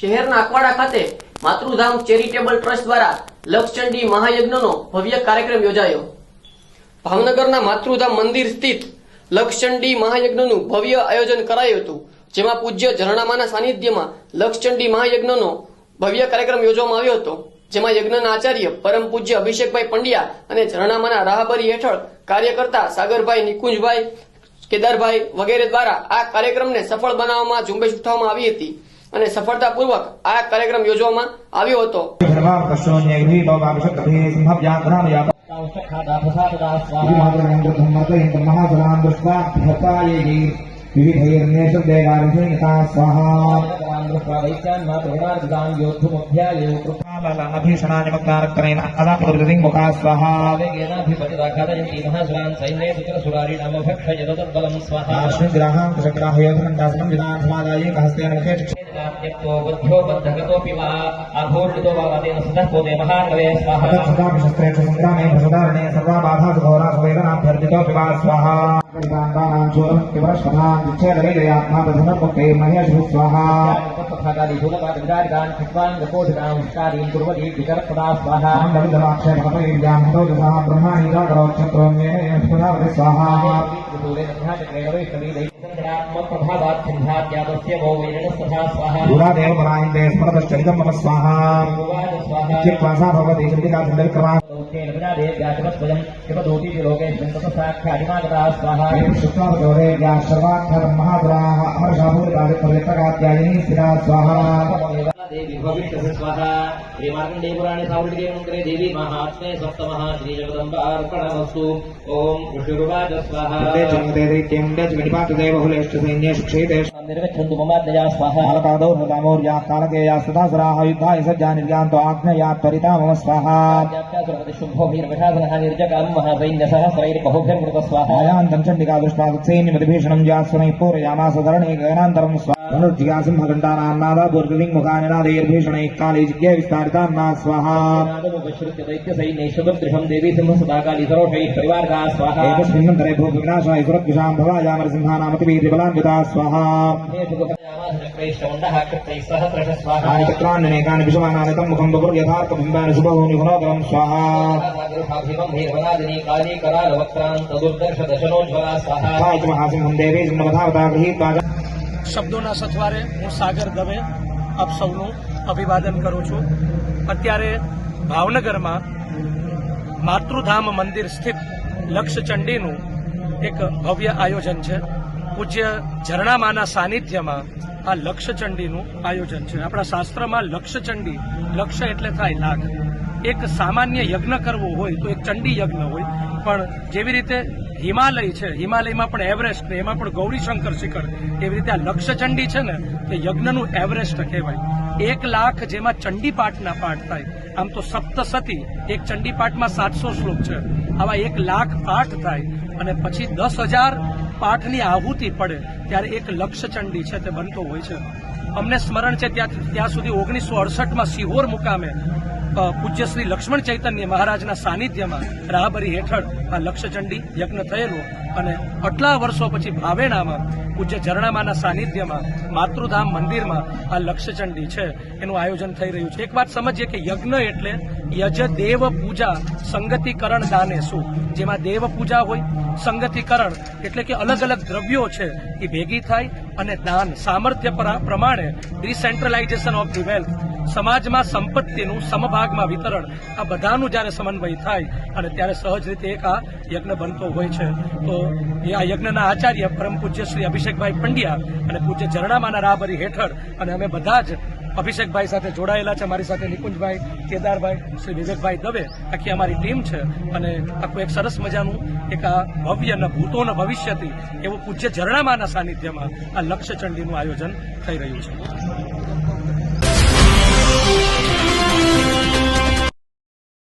શહેરના અકવાડા ખાતે માતૃધામ charitable trust દ્વારા લક્ષચંડી મહાયજ્ઞનો ભવ્ય કાર્યક્રમ યોજાયો. ભાવનગરના માતૃધામ મંદિર સ્થિત લક્ષચંડી મહાયજ્ઞનું ભવ્ય આયોજન કરાયું હતું, જેમાં પૂજ્ય ઝરણામાના સાનિધ્યમાં લક્ષચંડી મહાયજ્ઞનો ભવ્ય કાર્યક્રમ યોજવામાં આવ્યો હતો, જેમાં યજ્ઞના આચાર્ય પરમ પૂજ્ય અભિષેકભાઈ પંડ્યા અને ઝરણામાના રાહબરી હેઠળ કાર્ય કરતા સાગરભાઈ નિકુંજભાઈ, કેદારભાઈ વગેરે દ્વારા આ કાર્યક્રમને સફળ બનાવવામાં ઝુંબેશ ઉઠાવવામાં આવી હતી. અને સફળતાપૂર્વક આ કાર્યક્રમ યોજવામાં આવ્યો હતો. बद्धगतोऽपि वा आघूर्णितो वा वातेन सतः पोते महाकवे स्वाहा स्वाहा उपस्थाकादि शूलपादविदारिकान् खट्वान् गपोधिकान् कार्यं कुर्वति विकरपदा स्वाहा स्वाहा प्रभावात्सिन्धात्यादस्य वो वैरणस्तथा स्वाहा गुरादेव परायन्ते स्मरतश्चरितं मम स्वाहा उवाच स्वाहा चित्वा सा भवति कृतिका सुन्दरक्रमा तेन विना देव्याचमस्वयं किमदूति लोकेऽस्मिन् ततः साक्षादिमागता स्वाहा शुक्लावतोरे व्या सर्वार्थं महापुराः अमरशाभूरिकादिपर्यटकात्यायिनी स्थिरा स्वाहा देवी भविष्यसि स्वाहा श्रीमार्कण्डेय पुराणे सावृतिके देवी महात्मे सप्तमः श्रीजगदम्बार्पणमस्तु ॐ ऋषिरुवाच स्वाहा ते जन्मते दैत्यं ते च विनिपातते बहुलेश्च सैन्येषु क्षेतेषु निर्गच्छन्तु ममाद्यया स्वाहा कालकादौ नृतामौर्याः कालकेयाः सदासुराः युद्धाय सज्जा निर्यान्तो आज्ञयात् परिता मम स्वाहा शुम्भोभिर्विषादनः निर्जगाम् महासैन्यसहस्रैर्बहुभिर्मृत स्वाहा आयान्तं चण्डिका दृष्ट्वा सैन्यमतिभीषणं जास्वनैः पूरयामास धरणे गगनान्तरं स्वा धनुर्जिगासिंहघण्टानां नादापूर्गलिङ्गमुखानिनादैर्भीषणैः काले जिज्ञे विस्तारितां ना स्वाहा नादमुपश्रुत्य दैत्यसैन्यैशुभदृशम् देवी सिंहसदाकाली सरोषैः परिवार्गा स्वाहा एकस्मिन्नन्तरे भूविनाशाय सुरद्विषां भवायामरसिंहानामतिवीर्यबलान्विता स्वाहा चक्रैश्चण्डः कृत्रैः सहस्रश स्वाहा कानि चक्रान्यनेकानि विषमानानि तं मुखं बपुर्यथार्थबिम्बानि शुभहूनि गुणोदरं स्वाहा भीर्वनादिनी काली करालवक्त्रान्त दुर्दर्श दशनोज्ज्वला स्वाहा सा च महासिंहं देवी जन्मवधावता गृहीत्वा શબ્દોના સથવારે હું સાગર દવે આપ સૌનું અભિવાદન કરું છું. અત્યારે ભાવનગરમાં માતૃધામ મંદિર સ્થિત લક્ષચંડીનું એક ભવ્ય આયોજન છે. પૂજ્ય ઝરણામાના સાનિધ્યમાં આ લક્ષચંડીનું આયોજન છે. આપણા શાસ્ત્રમાં લક્ષચંડી લક્ષ્ય એટલે થાય લાખ. એક સામાન્ય યજ્ઞ કરવો હોય તો એક ચંડી યજ્ઞ હોય, પણ જેવી રીતે હિમાલય છે. હિમાલયમાં પણ એવરેસ્ટ ને એમાં પણ ગૌરીશંકર શિખર. એવી રીતે આ લક્ષચંડી છે ને, તે યજ્ઞનું એવરેસ્ટ કહેવાય. એક લાખ જેમાં ચંડી પાઠના પાઠ થાય. આમ તો સપ્તસતી, એક ચંડી પાઠમાં સાતસો શ્લોક છે. આવા એક લાખ પાઠ થાય અને પછી દસ હજાર પાઠની આહુતિ પડે, ત્યારે એક લક્ષચંડી છે તે બનતો હોય છે. અમને સ્મરણ છે ત્યાં ત્યાં સુધી ઓગણીસો અડસઠમાં સિહોર મુકામે પૂજ્ય શ્રી લક્ષ્મણ ચૈતન્ય મહારાજના સાનિધ્યમાં રાહબરી હેઠળ આ લક્ષચંડી યજ્ઞ થયેલો અને આટલા વર્ષો પછી ભાવેણામાં પૂજ્ય ઝરણામાના સાનિધ્યમાં માતૃધામ મંદિરમાં આ લક્ષચંડી છે. એનું આયોજન થઈ રહ્યું છે. એક વાત સમજીએ કે યજ્ઞ એટલે યજ દેવ પૂજા સંગતિકરણ દાને શું જેમાં દેવ પૂજા હોય, સંગતિકરણ એટલે કે અલગ અલગ દ્રવ્યો છે એ ભેગી થાય અને દાન સામર્થ્ય પરા- પ્રમાણે ડિસેન્ટ્રલાઇઝેશન ઓફ ધી વેલ્થ, સમાજમાં સંપત્તિનું સમભાગમાં વિતરણ, આ બધાનું જ્યારે સમન્વય થાય અને ત્યારે સહજ રીતે એક આ યજ્ઞ બનતો હોય છે. તો એ આ યજ્ઞના આચાર્ય પરમ પૂજ્ય શ્રી અભિષેકભાઈ પંડ્યા અને પૂજ્ય ઝરણામાના રાહબરી હેઠળ અને અમે બધા જ અભિષેકભાઈ સાથે જોડાયેલા છે, મારી સાથે નિકુંજભાઈ, કેદારભાઈ, શ્રી વિવેકભાઈ દવે. આખી અમારી ટીમ છે અને આખું એક સરસ મજાનું એક આ ભવ્ય અને ભૂતોના ભવિષ્યથી એવું પૂજ્ય ઝરણામાના સાનિધ્યમાં આ લક્ષચંડીનું આયોજન થઈ રહ્યું છે.